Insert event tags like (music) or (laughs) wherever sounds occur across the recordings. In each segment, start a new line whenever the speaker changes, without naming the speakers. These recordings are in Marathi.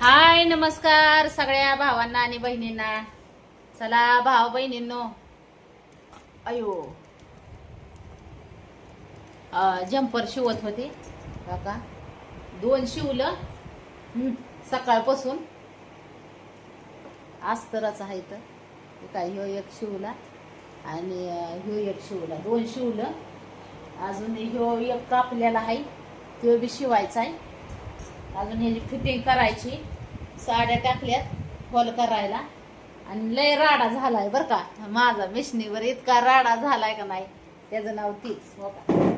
हाय नमस्कार सगळ्या भावांना आणि बहिणींना. चला भाव बहिणींनो. अयो. जम्पर शिवत होते. काका. दोन शिवलं. सकाळपासून. अस्तराचा आहे तर काय ह्यो एक शिवला आणि ह्यो एक शिवला. दोन शिवलं. अजून ह्यो एक कापलेला आहे. तो बी शिवायचा आहे. अजून ह्याची फिटिंग करायची. साड्या टाकल्यात फॉल करायला. आणि लय राडा झालाय बर का. माझा मिशनीवर इतका राडा झालाय का नाही त्याचं नाव तीच हो का.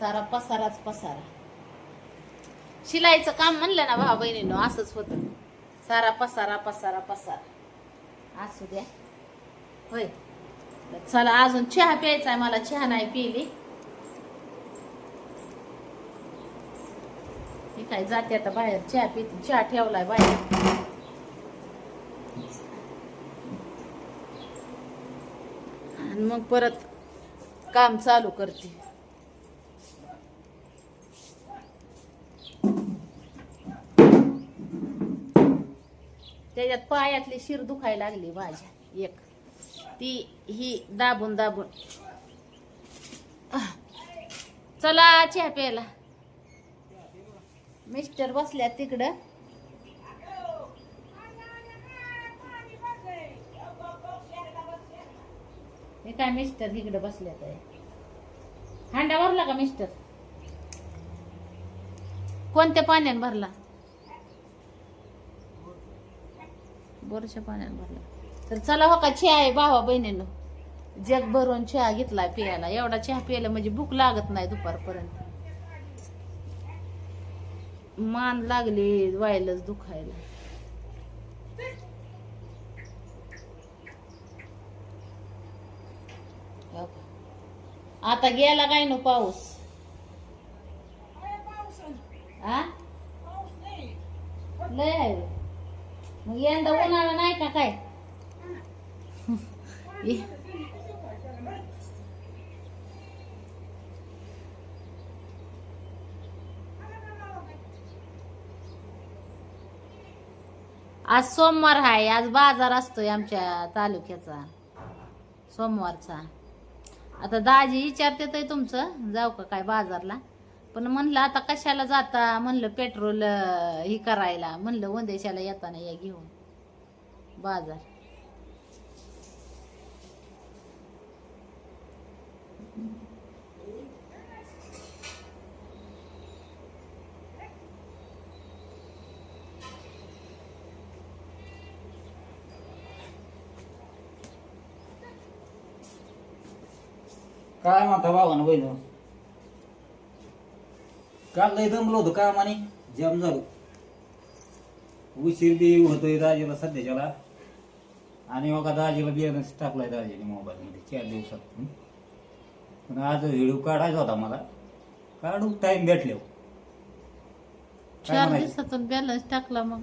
सारा पसाराच पसारा. शिलाईचं काम म्हणलं ना भाऊ बहिणीनो असंच होतं. सारा पसारा पसारा पसारा. असू द्या. होय. चला अजून चहा प्यायचा आहे मला चहा नाही पिली. मी काय जाते आता बाहेर? चहा पिते चहा ठेवलाय बाहेर. आणि मग परत काम चालू करते. त्याच्यात पायातली शिर दुखायला लागली माझ्या. एक ती ही दाबून दाबून. चला चहा प्यायला. मिस्टर बसल्या तिकडं. हे काय मिस्टर इकडे बसल्यात आहे? हांडा भरला का मिस्टर? कोणत्या पाण्याने भरला? बोरच्या पाण्याने भरला. तर चला हो का चहा आहे भावा बहिणीनं. जग भरून चहा घेतला प्यायला एवढा चहा प्यायला म्हणजे भूक लागत नाही दुपारपर्यंत. मान लागली व्हायलाच दुखायला. हो? आता गेला काय नो पाऊस? आ? लय आहे. मग यंदा उन्हाळा नाही का काय? आज सोमवार आहे आज बाजार असतोय आमच्या तालुक्याचा. सोमवारचा. आता दाजी विचारते तर तुमचं जाऊ का काय बाजारला? पण म्हणलं आता कशाला जाता? म्हणलं पेट्रोल हे ही करायला. म्हणलं वंदेशाला येताना या घेऊन. बाजार.
काय म्हणता भावानं बहिण काल लय दमलो होतो कामाने. जाम झालो. उशीर बी होतोय दाजीला सध्याच्याला. आणि बघा दाजीला बियाणंच टाकलाय दाजीने मोबाईल मध्ये चार दिवसात. हं. पण आज व्हिडिओ काढायचा होता मला. काढू टाइम भेटले
चार बॅलन्स टाकला मग.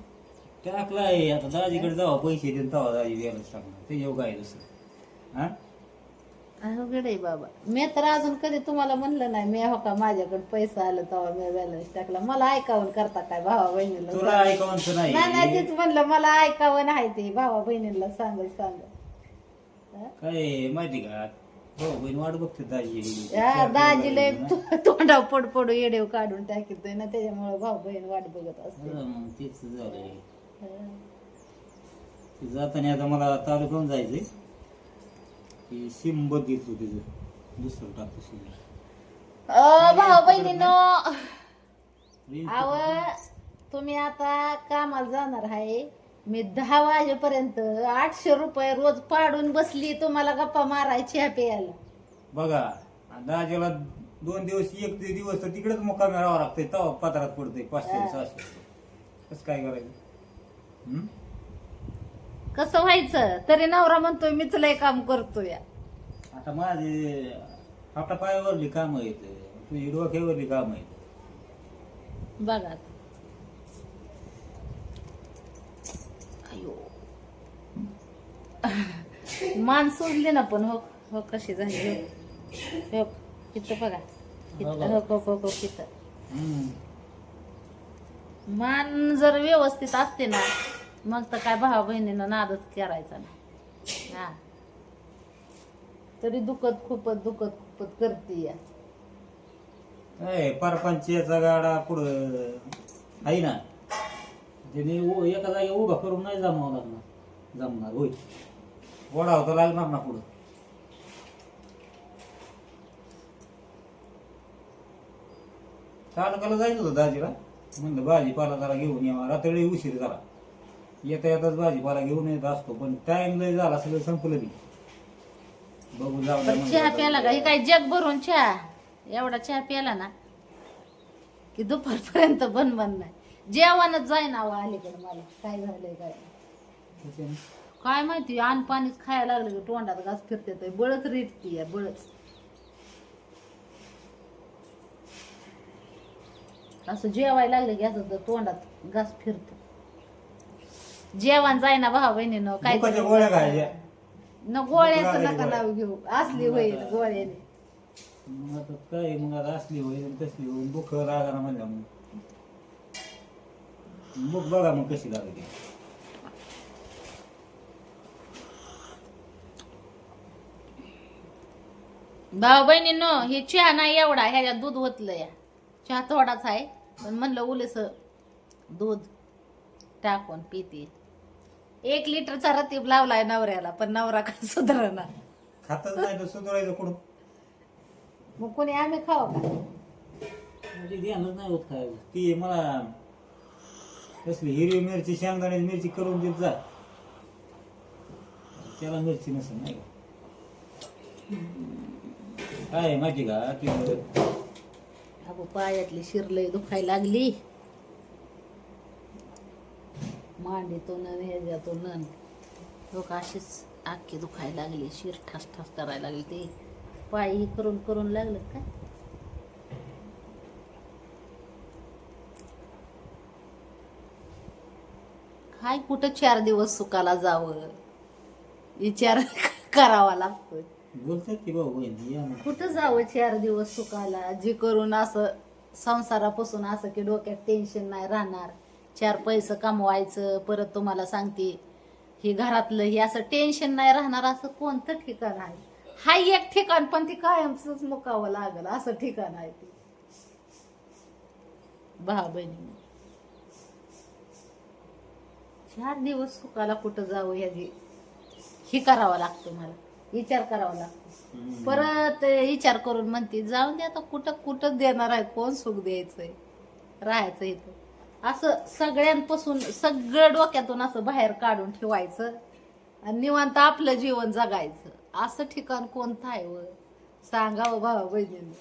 टाकलाय. आता दाजीकडे जावा पैसे देऊन तेव्हा दाजी बियाणंच टाकणार. ते येऊ काय दुसरं? हा?
अवघड आहे बाबा. मी तर अजून कधी तुम्हाला म्हणलं नाही मी हो का माझ्याकडे पैसा आला तेव्हा मी बॅलन्स टाकला. मला ऐकावून करता काय भावा बहिणीला
ऐकावंच
नाही. नाही
नाही
तेच म्हणलं मला ऐकावं नाही ते भावा बहिणीला सांग
काय माहिती का? हो बहीण वाट बघते दाजी.
दाजीले तोंडा पड पडू येडेव काढून टाकितोय ना त्याच्यामुळे भाऊ बहीण वाट बघत असते.
हा, मग तेच झालंय.
हं.
ते जाताना आता मला तालुक्याहून जायचंय. की सिम बदलतो तिचं दुसरं टाकतो सिम
अ, भाऊ बहिणीनो. आव तुम्ही आता कामाला जाणार आहे. मी दहा वाजेपर्यंत आठशे रुपये रोज पाडून बसली तुम्हाला गप्पा मारायची ह्या प्यायला
बघा आणि दाजीला दोन दिवस एक ते दिवस तर तिकडेच मुक्कामी राहावं लागतंय तेव्हा पत्रात पडतंय पाचशे सहाशे. कसं काय करायचं? हं?
कसं व्हायचं? तरी नवरा म्हणतोय मीच लय काम करतोय.
आता माझे आपल्या पायावरली काम आहेत तुझी डोक्यावरली काम आहेत.
बघा. अयो. मान सोडली ना पण हो हो कशी झाली? हो हो इथं बघा. इथं हो हो हो हो
हं.
मान जर व्यवस्थित असते ना मग तर काय भावा बहिणीनं नादच करायचा ना हा. तरी दुखत खूपच दुखत खूपच करते या.
काय परपंचाचा गाडा पुढं आहे ना. त्याने उ- एका जागी उभा करून नाही जमावं लागणार. जमणार होय. ओढावं तर लागणार ना पुढं. तालुक्याला जायचं होतं दाजीला. म्हणलं भाजीपाला जरा घेऊन यावा. रात्री उशीर झाला. येता येताच भाजीपाला घेऊन येत असतो पण टाइम लय झाला सगळं संपलं बी. बघू जाऊ द्या
चहा. प्याला का? हे काय जग भरून चहा? एवढा चहा प्याला ना की दुपारपर्यंत बन बन नाही. जेवणच जाईना अहो अलीकडे मला. काय झालंय काय? काय माहिती अन्न पाणीच खायला लागलं की तोंडात घास फिरते तर बळच रिटती या बळच. असं जेवायला लागलं की असं तर तोंडात घास फिरतो. जेवण जायना भाऊ बहिणीनं काय
दुखाच्या गोळ्या खायच्या.
न गोळ्याचं नका. नाव घेऊ. असली होईल गोळ्याने.
मग आता काय मग आता असली होईल आणि तसली होईल. बुक लागा म्हणल्या मग. बुक बघा मग कशी
भाऊ बहिणीनो हे चहा नाही एवढा ह्याच्यात दूध ओतलं या. चहा थोडाच आहे. पण म्हणलं उलेस दूध टाकून पिते. एक लिटरचा रतीब लावलाय नवऱ्याला पण नवरा काय सुधारणा
खातच नाही तर सुधारायचं कुठं?
मग कोणी आम्ही खाऊ का?
म्हणजे ध्यानच नाही होत खायला. ती मला कसली हिरवी मिरची शेंगदाण्याची मिरची करून देत जा. त्याला मिरची नसेल नाही का? काय आहे माहिती का? ती
अगो पायातली शिरलय दुखायला लागली. मांडीतून ह्याच्यातून लोक अशीच आखी दुखायला लागली शिर ठास ठास करायला लागली ते. पाय करून करून लागलं काय? काय कुठं चार दिवस सुकाला जावं? विचार (laughs) करावा लागतोय.
बोलतात की भाऊ ना.
कुठं जावं चार दिवस सुकाला जे करून असं संसारापासून असं की डोक्यात टेन्शन नाही राहणार. चार पैसे कमवायचं परत तुम्हाला सांगते हे घरातलं हे असं टेन्शन नाही राहणार असं कोणतं ठिकाण आहे? हा एक ठिकाण पण ती कायमच मुकावं लागल असं ठिकाण आहे ते. भाऊ बहिणी. चार दिवस सुकाला कुठं जावं ह्याची हे करावं लागतं मला. विचार करावा लागतो. परत विचार करून म्हणते जाऊन दे आता कुठं कुठं देणार आहे कोण सुख द्यायचंय? राहायचं इथं. असं सगळ्यांपासून सगळं डोक्यातून असं बाहेर काढून ठेवायचं. आणि निवांत आपलं जीवन जगायचं. असं ठिकाण कोणतं आहे व? सांगावं भावा बहिणींनी.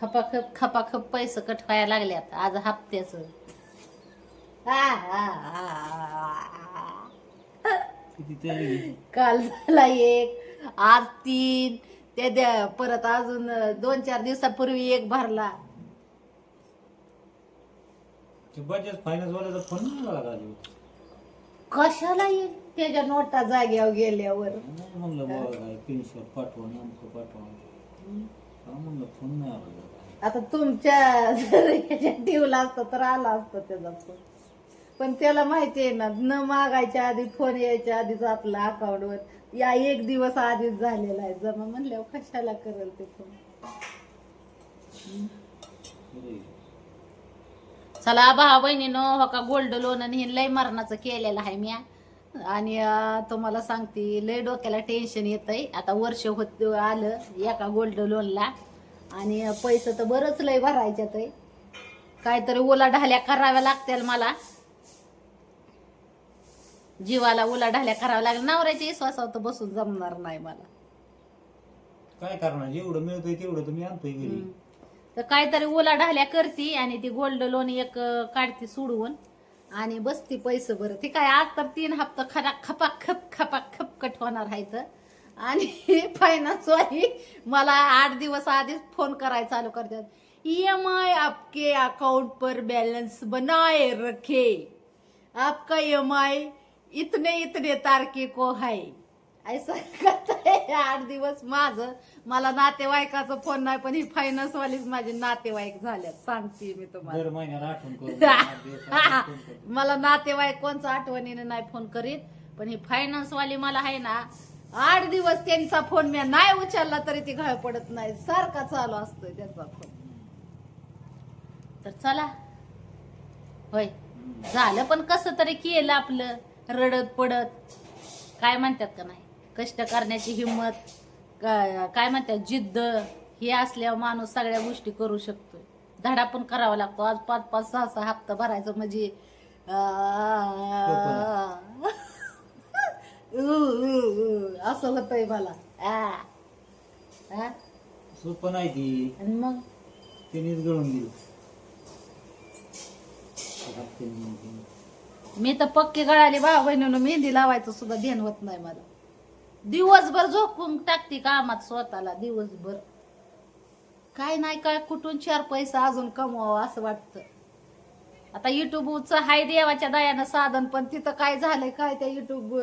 खपाखप खपाखप पैसे कटवायला लागल्यात आज हप्त्याचं. काल झाला एक आज तीन त्या द्या परत अजून दोन चार दिवसापूर्वी एक भरला.
ते बजाज फायनान्स वाल्याचा फोन नाही आला का अजून?
कशाला येईल त्याच्या नोटा जाग्यावर गेल्यावर.
नाही म्हणलं बाबा काय स्क्रीनशॉट पाठवा नेमकं पाठवा. म्हणलं फोन नाही आला जरा.
आता तुमच्या जर ह्याच्यात ठेवला असतं तर आला असतं त्याचा फोन पण त्याला माहिती आहे ना न मागायच्या आधी फोन यायच्या आधीच आपला अकाउंटवर या एक दिवस आधीच झालेला आहे. जमा म्हणल्यावर कशाला करेल ते फोन चला भावा बहिणीनो हो का गोल्ड लोन आणि हे लय मरणाचं केलेलं आहे मी आणि तुम्हाला सांगते लय डोक्याला टेन्शन येतंय. आता वर्ष होत आलं एका गोल्ड लोनला आणि पैसे तर बरंच लय भरायच्यात आहे. काहीतरी ओला ढाल्या कराव्या लागतील मला. जीवाला ओला ढाल्या कराव्या लागल्या. नवऱ्याच्या विश्वासावर तर बसून जमणार नाही मला.
काय करणार? जेवढं मिळतंय तेवढं तुम्ही आणतोय घरी.
तर काहीतरी ओला ढाल्या करते आणि ती गोल्ड लोन एक काढते सोडवून आणि बसती पैसे बरं ती काय आज तर तीन हप्ता खरा खपा खप खपा खप कट होणार आहे तर आणि (laughs) फायनान्स वाली मला आठ दिवस आधीच फोन करायला चालू करतात. ई एम आई आपके अकाउंट पर बैलेंस बनाए रखे. आपका ई एम आई इतने इतने तारखे को है ऐसा करताय आठ दिवस माझं मला नातेवाईकाचा फोन नाही पण ही फायनान्स वालीच माझे नातेवाईक झाल्यात. सांगते मी तुम्हाला.
महिन्याला आठवण करून (laughs) आठ दिवसाला फोन करतो.
मला नातेवाईक कोणचा आठवणीने नाही फोन करीत पण ही फायनान्स वाली मला आहे ना आठ दिवस त्यांचा फोन मी नाही उचलला तरी ती घाळ पडत नाही. सारखा चालू असतोय त्यांचा फोन तर चला. होय.
हम्म.
झालं पण कसं तरी केलं आपलं. रडत पडत. काय म्हणतात का नाही? कष्ट करण्याची हिंमत काय म्हणतात जिद्द हे असल्यावर माणूस सगळ्या गोष्टी करू शकतो धडा पण करावा लागतो. आज पाच पाच सहा सहा हप्ता भरायचं म्हणजे. असं होतंय मला?
सोपं नाही ती.
आणि मग?
तिनेच गळून नाही.
मी तर पक्की गळाली भाऊ बहिणीनं मेहंदी लावायचं सुद्धा ध्यान होत नाही मला. दिवसभर झोपून टाकते कामात स्वतःला दिवसभर. काय नाही काय कुठून चार पैसा अजून कमवावं असं वाटतं. आता युट्यूबचं हाय देवाच्या दयानं साधन पण तिथं काय झालंय काय त्या युट्यूब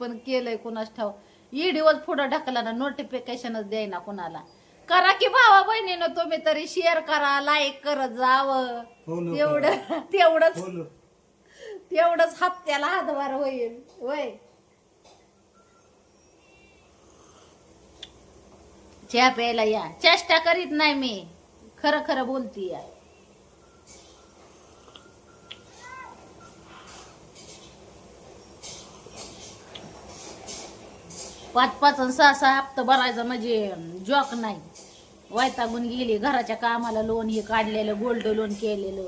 पण केलंय कुणाच ठाव. ईडीवर पुढं ढकला ना नोटिफिकेशनच द्यायना कुणाला. करा की भावा बहिणीनं तुम्ही तरी शेअर करा लाईक करत जावं.
Follow करा.
तेवढं तेवढंच.
बोल
तेवढंच हप्त्याला हातभार होईल. वय चहा प्यायला या. चेष्टा करीत नाही मी. खरं खरं बोलती या. पाच पाच आणि सहा सहा हप्ता भरायचा म्हणजे जॉक नाही. वैतागून गेली घराच्या कामाला लोन हे काढलेलं गोल्ड लोन केलेलं.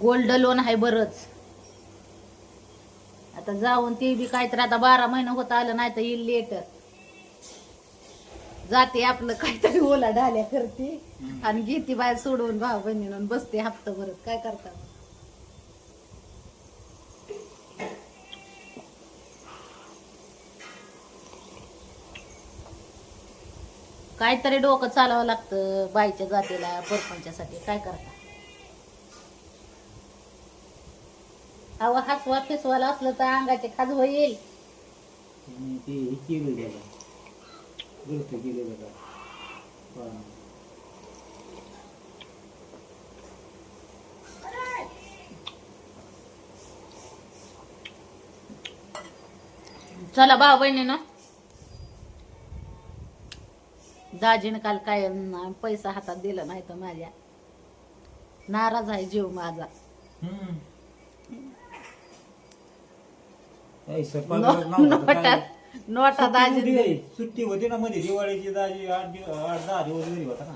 गोल्ड लोन आहे बरंच. आता जाऊन ते बी काय तर आता बारा महिने होत आलं नाही तर येईल लेटर जाते आपलं काहीतरी ओला ढाल्या करते आणि घेते बाहेर सोडवून भाऊ बहिणीनं बसते हप्ता भरत. काय करता? काहीतरी डोकं चालावं लागतं बाईच्या जातीला परपंचासाठी. काय करता? अहो हसवा फिसवाला असलं तर अंगाचे खाज होईल.
तिने ते हे केलं त्याला. गलत केलं त्याला. हा.
चला भाऊ बहिणीनं दाजीनं काल काय न- पैसा हातात दिला नाही तर माझ्या. नाराज आहे जीव माझा.
हम्म. नव्हता.
नोटा
सुट्टी
दाजी
होती, सुट्टी होती ना मध्ये दिवाळीची दाजी आठ दिवस आठ दहा दिवस घरी होता ना.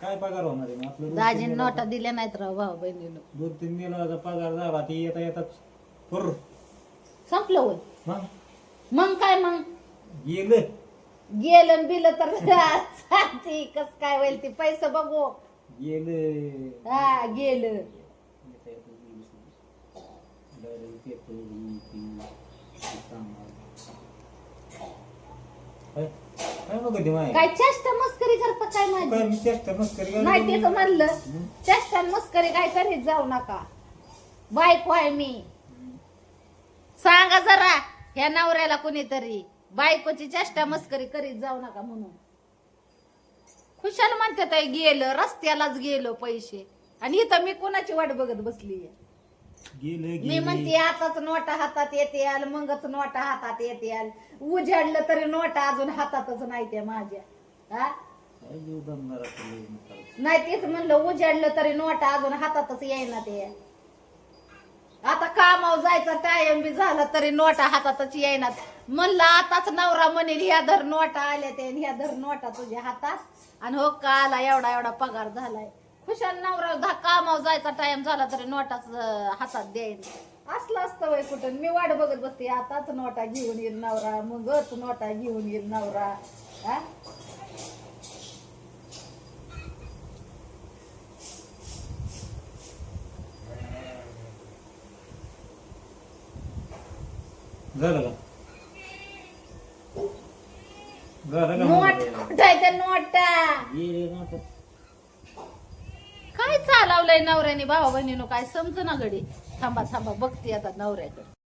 काय पगार होणार आहे मग? आपलं दोन
दाजीने
तीन
नोटा दिल्या नाहीत राव भाऊ बहिणीनं.
दोन तीन दिवसाचा पगार झाला ती येता येतात
संपलं होय.
मग?
मग काय मग?
गेलं.
गेलं बिल तर (laughs) कस काय होईल ते पैसे बघू.
गेलं.
हा गेलं.
येता गेलं. काय? माय?
चेष्टा मस्करी करता काय माझी?
काय मी चेष्टा मस्करी करतो.
नाही तेच म्हणलं? चेष्टा मस्करी काय करीत जाऊ नका. बायको आहे मी. सांगा जरा ह्या नवऱ्याला कुणीतरी बायकोची चेष्टा मस्करी करीत जाऊ नका म्हणून. खुशाल म्हणतात आहे गेलं रस्त्यालाच गेलो पैसे. आणि इथं मी कोणाची वाट बघत बसली
गेलं
मी
गेलं.
म्हणते आताच नोटा हातात येते आल मगच नोटा हातात येते आल. उजाडलं तरी नोटा अजून हातातच नाही त्या माझ्या. हा?
काय जीव.
नाही तेच म्हणलं उजाडलं तरी नोटा अजून हातातच येईना ते आता कामावर जायचा टाइम बी झाला तरी नोटा हातातच येईनात म्हणलं आताच नवरा म्हणेल ह्या धर नोटा आल्या ते ह्या धर नोटा तुझ्या हातात. आणि हो का आला एवढा एवढा पगार झालाय. खुशाल नवरा धा कामावर जायचा टाइम झाला तरी नोटाच अं, हातात द्यायन असलं असतं वय कुठं. मी वाट बघत बसते आताच नोटा घेऊन येईल नवरा मगच नोटा घेऊन येईल नवरा. हा?
झालं का? झालं का?
नोट? कुठं आहे त्या नोटा?
गेले ना आता.
का नवऱ्याने भावा बहिणीनो काय समज ना गडी. थांबा थांबा बघते आता नवऱ्याकडे